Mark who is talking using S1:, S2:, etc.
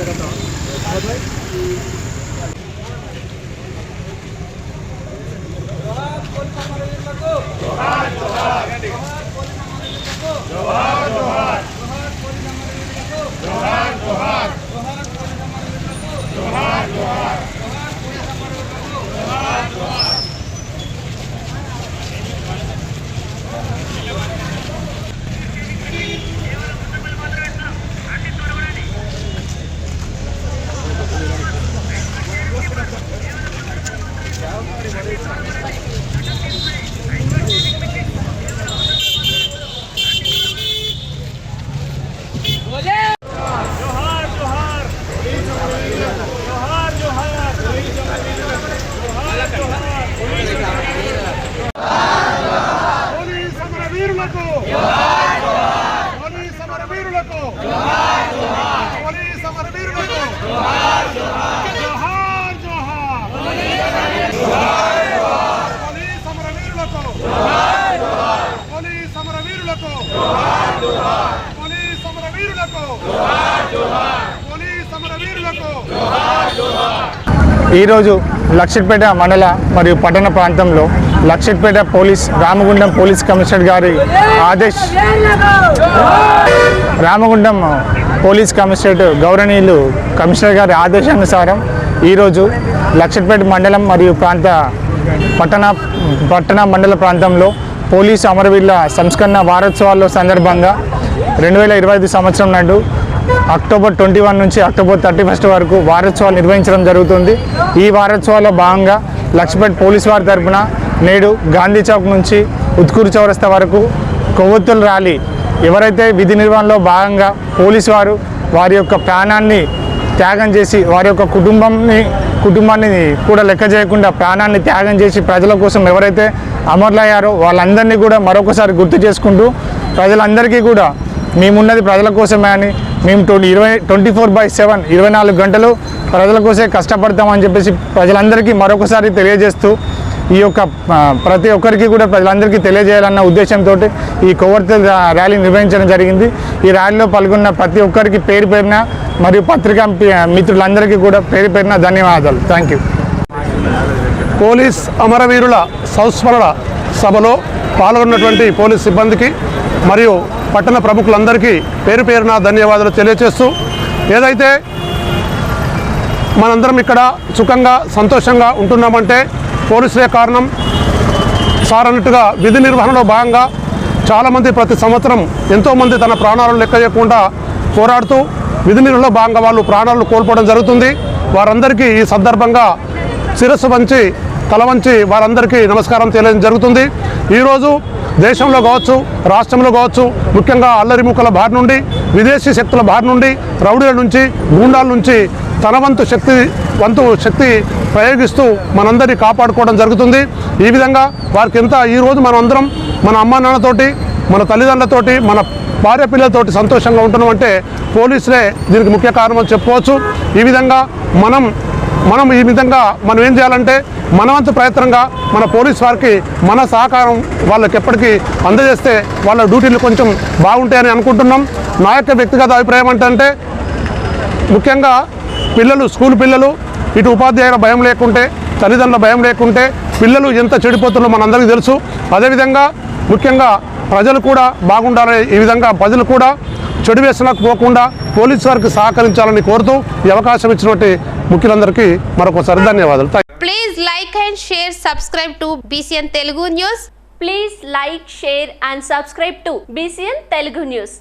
S1: টাকা দেওয়া పోలీస్ జోహార్ జోహార్ పోలీస్ పోలీస్ పోలీస్ పోలీస్
S2: ఈరోజు లక్ష్మీపేట మండల మరియు పట్టణ ప్రాంతంలో Luxettipet police Ramagundam police commissioner గారి ఆదేశ్. రామగుండం పోలీస్ కమిషనరేట్ గౌరవనీయులు కమిషనర్ గారి ఆదేశానుసారం ఈరోజు లక్షట్పేట మండలం మరియు ప్రాంత పట్టణ పట్టణ మండల ప్రాంతంలో పోలీసు అమరవీరుల సంస్కరణ వారోత్సవాల్లో సందర్భంగా రెండు వేల ఇరవై ఐదు సంవత్సరం నాడు అక్టోబర్ ట్వంటీ వన్ నుంచి అక్టోబర్ థర్టీ ఫస్ట్ వరకు వారోత్సవాలు నిర్వహించడం జరుగుతుంది. ఈ వారోత్సవాల్లో భాగంగా లక్ష్మీపేట పోలీస్ వారి తరపున నేడు గాంధీ చౌక్ నుంచి ఉత్కూరు చౌరస్తా వరకు కొవ్వొత్తుల ర్యాలీ. ఎవరైతే విధి నిర్వహణలో భాగంగా పోలీసు వారు వారి యొక్క ప్రాణాన్ని త్యాగం చేసి వారి యొక్క కుటుంబంని కుటుంబాన్ని కూడా లెక్క చేయకుండా ప్రాణాన్ని త్యాగం చేసి ప్రజల కోసం ఎవరైతే అమరులయ్యారో వాళ్ళందరినీ కూడా మరొకసారి గుర్తు చేసుకుంటూ ప్రజలందరికీ కూడా మేమున్నది ప్రజల కోసమే అని మేము ట్వంటీ ఇరవై ట్వంటీ ఫోర్ బై సెవెన్ ఇరవై నాలుగు గంటలు ప్రజల కోసే కష్టపడతామని చెప్పేసి ప్రజలందరికీ మరొకసారి తెలియజేస్తూ ఈ యొక్క ప్రతి ఒక్కరికి కూడా ప్రజలందరికీ తెలియజేయాలన్న ఉద్దేశంతో ఈ కొవ్వొత్తి ర్యాలీ నిర్వహించడం జరిగింది. ఈ ర్యాలీలో పాల్గొన్న ప్రతి ఒక్కరికి పేరు పేరున మరియు పత్రికా మిత్రులందరికీ కూడా పేరు పేరున ధన్యవాదాలు. థ్యాంక్ యూ
S1: పోలీస్ అమరవీరుల సంస్మరణ సభలో పాల్గొన్నటువంటి పోలీస్ సిబ్బందికి మరియు పట్టణ ప్రముఖులందరికీ పేరు పేరున ధన్యవాదాలు తెలియజేస్తూ ఏదైతే మనందరం ఇక్కడ సుఖంగా సంతోషంగా ఉంటున్నామంటే పోలీసులే కారణం. సార్ అన్నట్టుగా విధి నిర్వహణలో భాగంగా చాలామంది ప్రతి సంవత్సరం ఎంతోమంది తన ప్రాణాలను లెక్క చేయకుండా పోరాడుతూ విధి నిర్వహణలో భాగంగా వాళ్ళు ప్రాణాలను కోల్పోవడం జరుగుతుంది. వారందరికీ ఈ సందర్భంగా శిరస్సు వంచి తల వంచి వారందరికీ నమస్కారం తెలియడం జరుగుతుంది. ఈరోజు దేశంలో కావచ్చు రాష్ట్రంలో కావచ్చు ముఖ్యంగా అల్లరిముక్కల బారి నుండి విదేశీ శక్తుల బారి నుండి రౌడీల నుంచి గూండాల నుంచి తన వంతు శక్తి వంతు శక్తి ప్రయోగిస్తూ మనందరినీ కాపాడుకోవడం జరుగుతుంది. ఈ విధంగా వారికి ఎంత ఈరోజు మనం అందరం మన అమ్మా నాన్నతోటి మన తల్లిదండ్రులతోటి మన భార్య పిల్లలతోటి సంతోషంగా ఉంటున్నామంటే పోలీసులే దీనికి ముఖ్య కారణం చెప్పవచ్చు చెప్పుకోవచ్చు. ఈ విధంగా మనం మనం ఈ విధంగా మనం ఏం చేయాలంటే మనవంతు ప్రయత్నంగా మన పోలీస్ వారికి మన సహకారం వాళ్ళకి ఎప్పటికీ అందజేస్తే వాళ్ళ డ్యూటీలు కొంచెం బాగుంటాయని అనుకుంటున్నాం. నా యొక్క వ్యక్తిగత అభిప్రాయం ఏంటంటే ముఖ్యంగా పిల్లలు స్కూల్ పిల్లలు ఇటు ఉపాధ్యాయుల భయం లేకుంటే తల్లిదండ్రుల భయం లేకుంటే పిల్లలు ఎంత చెడిపోతుందో మనందరికీ తెలుసు. అదేవిధంగా ముఖ్యంగా ప్రజలు కూడా బాగుండాలని ఈ విధంగా ప్రజలు కూడా చెడు వ్యసనాలకు పోకుండా పోలీసు వారికి సహకరించాలని కోరుతూ ఈ అవకాశం ఇచ్చినట్టు ముఖ్యులందరికీ మరొకసారి ధన్యవాదాలు.
S3: Please like and share subscribe to BCN Telugu news
S4: please like share and subscribe to BCN Telugu news